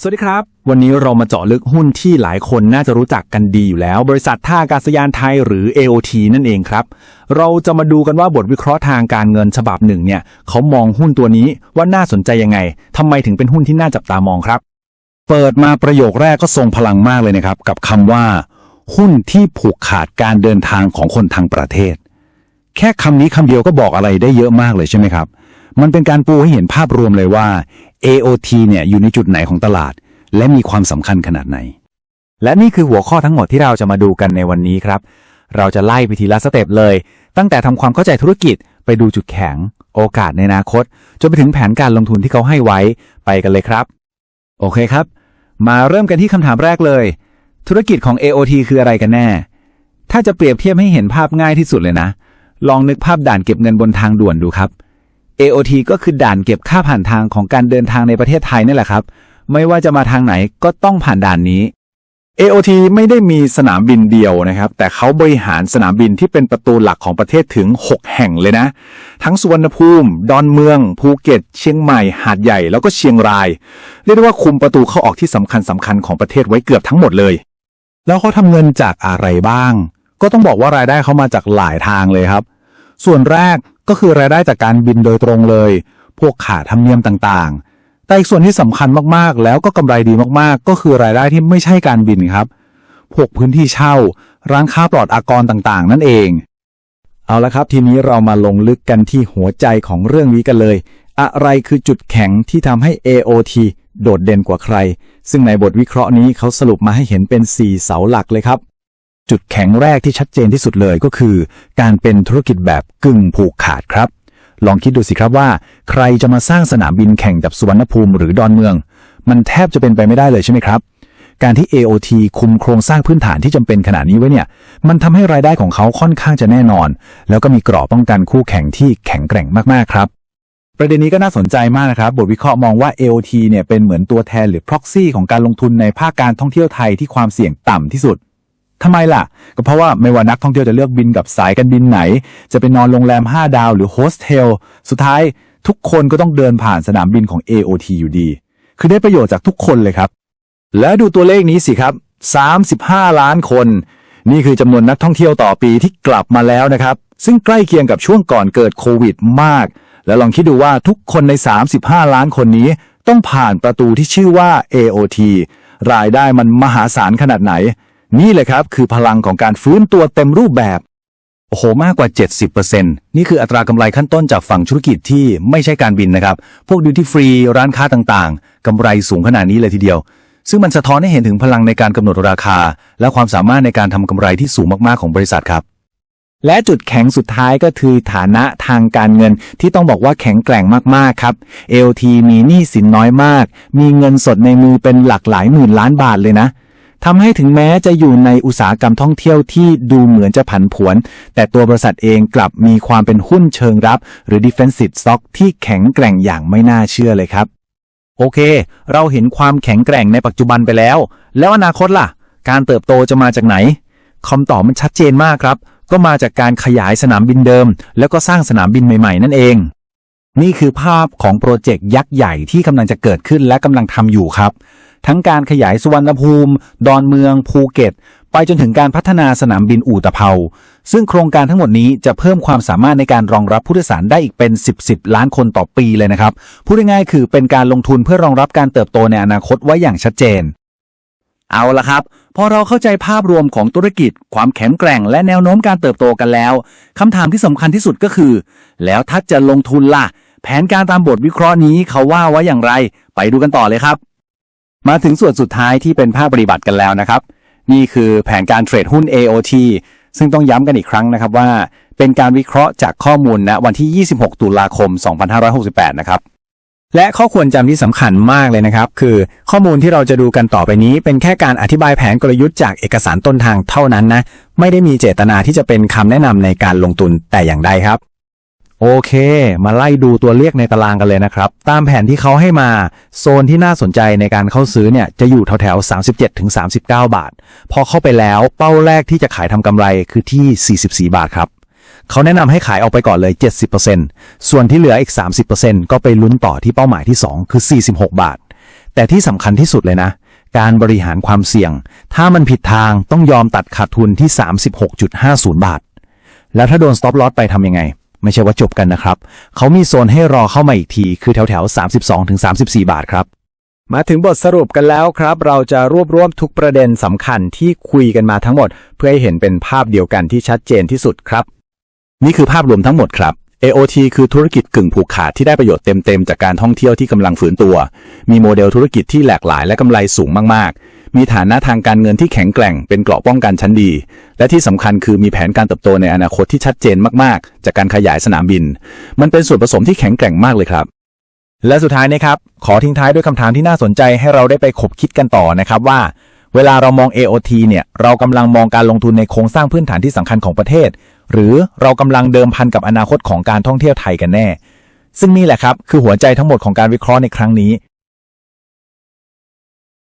สวัสดีครับ วันนี้เรามาเจาะลึกหุ้นที่หลายคนน่าจะรู้จักกันดีอยู่แล้ว บริษัทท่าอากาศยานไทยหรือ AOT นั่นเองครับ เราจะมาดูกันว่าบทวิเคราะห์ทางการเงินฉบับหนึ่งเนี่ยเขามองหุ้นตัวนี้ว่าน่าสนใจยังไงทำไมถึงเป็นหุ้นที่น่าจับตามองครับ เปิดมาประโยคแรกก็ทรงพลังมากเลยนะครับ กับคำว่า หุ้นที่ผูกขาดการเดินทางของคนทางประเทศ แค่คำนี้คำเดียวก็บอกอะไรได้เยอะมากเลยใช่ไหมครับ มันเป็นการปูให้เห็นภาพรวมเลยว่า AOT เนี่ยอยู่ในจุดไหนของตลาด และมีความสำคัญขนาดไหน และนี่คือหัวข้อทั้งหมดที่เราจะมาดูกันในวันนี้ครับ เราจะไล่ไปทีละสเต็ปเลย ตั้งแต่ทำความเข้าใจธุรกิจไปดูจุดแข็ง โอกาสในอนาคต จนไปถึงแผนการลงทุนที่เขาให้ไว้ไปกันเลยครับ โอเคครับ มาเริ่มกันที่คำถามแรกเลย ธุรกิจของ AOT คืออะไรกันแน่ ถ้าจะเปรียบเทียบให้เห็นภาพง่ายที่สุดเลยนะ ลองนึกภาพด่านเก็บเงินบนทางด่วนดูครับ AOT ก็คือด่านเก็บค่าผ่านทางของการเดินทางในประเทศไทยนี่แหละครับ ไม่ว่าจะมาทางไหนก็ต้องผ่านด่านนี้ AOT ไม่ได้มีสนามบินเดียวนะครับ แต่เขาบริหารสนามบินที่เป็นประตูหลักของประเทศถึง 6 แห่งเลยนะ ทั้งสุวรรณภูมิ ดอนเมือง ภูเก็ต เชียงใหม่ หาดใหญ่ แล้วก็เชียงราย เรียกได้ว่าคุมประตูเข้าออกที่สำคัญสำคัญของประเทศไว้เกือบทั้งหมดเลย แล้วเขาทำเงินจากอะไรบ้าง ก็ต้องบอกว่ารายได้เขามาจากหลายทางเลยครับ ส่วนแรกก็คือรายได้จากการบินโดยตรงเลย พวกขาธรรมเนียมต่างๆ แต่อีกส่วนที่สำคัญมากๆ แล้วก็กำไรดีมากๆ ก็คือรายได้ที่ไม่ใช่การบินครับ พวกพื้นที่เช่า ร้านค้าปลอดอากรต่างๆ นั่นเอง เอาละครับ ทีนี้เรามาลงลึกกันที่หัวใจของเรื่องนี้กันเลย อะไรคือจุดแข็งที่ทำให้ AOT โดดเด่นกว่าใคร ซึ่งในบทวิเคราะห์นี้เขาสรุปมาให้เห็นเป็น 4 เสาหลักเลยครับ จุดแข็งแรกที่ชัดเจนที่สุดเลยก็คือ การเป็นธุรกิจแบบกึ่งผูกขาดครับ ลองคิดดูสิครับว่า ใครจะมาสร้างสนามบินแข่งกับสุวรรณภูมิหรือดอนเมือง มันแทบจะเป็นไปไม่ได้เลยใช่ไหมครับ การที่ AOT คุมโครงสร้างพื้นฐานที่จำเป็นขนาดนี้ไว้เนี่ย มันทำให้รายได้ของเขาค่อนข้างจะแน่นอน แล้วก็มีกรอบป้องกันคู่แข่งที่แข็งแกร่งมากๆครับประเด็นนี้ก็น่าสนใจมากนะครับ บทวิเคราะห์มองว่า AOT เนี่ยเป็นเหมือนตัวแทนหรือ proxy ของการลงทุนในภาคการท่องเที่ยวไทยที่ความเสี่ยงต่ำที่สุด ทำไมล่ะ ก็เพราะว่าไม่ว่านักท่องเที่ยวจะเลือกบินกับสายการบินไหน จะเป็นอนโรงแรม 5 ดาวหรือโฮสเทล สุดท้ายทุกคนก็ต้องเดินผ่านสนามบินของ AOT อยู่ดี คือได้ประโยชน์จากทุกคนเลยครับ แล้วดูตัวเลขนี้สิครับ 35 ล้านคน นี่คือจำนวนนักท่องเที่ยวต่อปีที่กลับมาแล้วนะครับ ซึ่งใกล้เคียงกับช่วงก่อนเกิดโควิดมาก แล้วลองคิดดูว่าทุกคนใน 35 ล้านคนนี้ ต้องผ่านประตูที่ชื่อว่า AOT รายได้มันมหาศาลขนาดไหน นี่เลยครับคือพลังของการฟื้นตัวเต็มรูปแบบ โอ้โห มากกว่า 70%นี่คืออัตรากำไรขั้นต้นจากฝั่งธุรกิจที่ไม่ใช่การบินนะครับ พวกดิวตี้ฟรีร้านค้าต่างๆกำไรสูงขนาดนี้เลยทีเดียว ซึ่งมันสะท้อนให้เห็นถึงพลังในการกำหนดราคา และความสามารถในการทำกำไรที่สูงมากๆของบริษัทครับและจุดแข็งสุดท้ายก็คือฐานะทางการเงินที่ต้องบอกว่าแข็งแกร่งมากๆครับ LT มีหนี้สินน้อยมาก มีเงินสดในมือเป็นหลักหลายหมื่นล้านบาทเลยนะ ทำให้ถึงแม้จะอยู่ในอุตสาหกรรมท่องเที่ยวที่ดูเหมือนจะผันผวน แต่ตัวบริษัทเองกลับมีความเป็นหุ้นเชิงรับ หรือ defensive stock ที่แข็งแกร่งอย่างไม่น่าเชื่อเลยครับ โอเค เราเห็นความแข็งแกร่งในปัจจุบันไปแล้ว แล้วอนาคตล่ะ การเติบโตจะมาจากไหนคำตอบมันชัดเจนมากครับ ก็มาจากการขยายสนามบินเดิม แล้วก็สร้างสนามบินใหม่ๆ นั่นเอง นี่คือภาพของโปรเจกต์ยักษ์ใหญ่ที่กำลังจะเกิดขึ้นและกำลังทำอยู่ครับ ทั้งการขยายสุวรรณภูมิ ดอนเมือง ภูเก็ต ไปจนถึงการพัฒนาสนามบินอู่ตะเภา ซึ่งโครงการทั้งหมดนี้จะเพิ่มความสามารถในการรองรับผู้โดยสารได้อีกเป็น 10 10 ล้านคนต่อปีเลยนะครับ พูดง่ายๆคือเป็นการลงทุนเพื่อรองรับการเติบโตในอนาคตไว้อย่างชัดเจน เอาละครับ พอเราเข้าใจภาพรวมของธุรกิจ ความแข็งแกร่ง และแนวโน้มการเติบโตกันแล้วคำถามที่สำคัญที่สุดก็คือ แล้วถ้าจะลงทุนล่ะ แผนการตามบทวิเคราะห์นี้เขาว่าไว้อย่างไร ไปดูกันต่อเลยครับ มาถึงส่วนสุดท้ายที่เป็นภาคปฏิบัติกันแล้วนะครับ นี่คือแผนการเทรดหุ้น AOT ซึ่งต้องย้ำกันอีกครั้งนะครับว่า เป็นการวิเคราะห์จากข้อมูลณวันที่ 26 ตุลาคม 2568 นะครับและข้อควรจำที่สำคัญมากเลยนะครับ คือข้อมูลที่เราจะดูกันต่อไปนี้ เป็นแค่การอธิบายแผนกลยุทธ์จากเอกสารต้นทางเท่านั้นนะ ไม่ได้มีเจตนาที่จะเป็นคำแนะนำในการลงทุนแต่อย่างใดครับ โอเค มาไล่ดูตัวเลขในตารางกันเลยนะครับ ตามแผนที่เขาให้มา โซนที่น่าสนใจในการเข้าซื้อเนี่ย จะอยู่แถวๆ37-39 บาท พอเข้าไปแล้วเป้าแรกที่จะขายทำกำไรคือที่ 44 บาทครับ เขาแนะนำให้ขายออกไปก่อนเลย 70%ส่วนที่เหลืออีก 30%ก็ไปลุ้นต่อที่เป้าหมายที่ 2 คือ 46 บาท แต่ที่สำคัญที่สุดเลยนะ การบริหารความเสี่ยง ถ้ามันผิดทางต้องยอมตัดขาดทุนที่ 36.50 บาท แล้วถ้าโดน stop loss ไปทำยังไง ไม่ใช่ว่าจบกันนะครับ เขามีโซนให้รอเข้ามาอีกที คือแถวแถว32-34 บาทครับ มาถึงบทสรุปกันแล้วครับ เราจะรวบรวมทุกประเด็นสำคัญที่คุยกันมาทั้งหมด เพื่อให้เห็นเป็นภาพเดียวกันที่ชัดเจนที่สุดครับ นี่คือภาพรวมทั้งหมดครับ AOT คือธุรกิจกึ่งผูกขาดที่ได้ประโยชน์เต็มๆจากการท่องเที่ยวที่กำลังฝืนตัว มีโมเดลธุรกิจที่หลากหลายและกำไรสูงมากๆ มีฐานะทางการเงินที่แข็งแกร่งเป็นเกราะป้องกันชั้นดี และที่สำคัญคือมีแผนการเติบโตในอนาคตที่ชัดเจนมากๆ จากการขยายสนามบิน มันเป็นส่วนผสมที่แข็งแกร่งมากเลยครับ และสุดท้ายนะครับ ขอทิ้งท้ายด้วยคำถามที่น่าสนใจให้เราได้ไปขบคิดกันต่อนะครับว่า เวลาเรามอง AOT เนี่ยเรากำลังมองการลงทุนในโครงสร้างพื้นฐานที่สำคัญของประเทศ หรือเรากำลังเดิมพันกับอนาคตของการท่องเที่ยวไทยกันแน่ ซึ่งนี่แหละครับคือหัวใจทั้งหมดของการวิเคราะห์ในครั้งนี้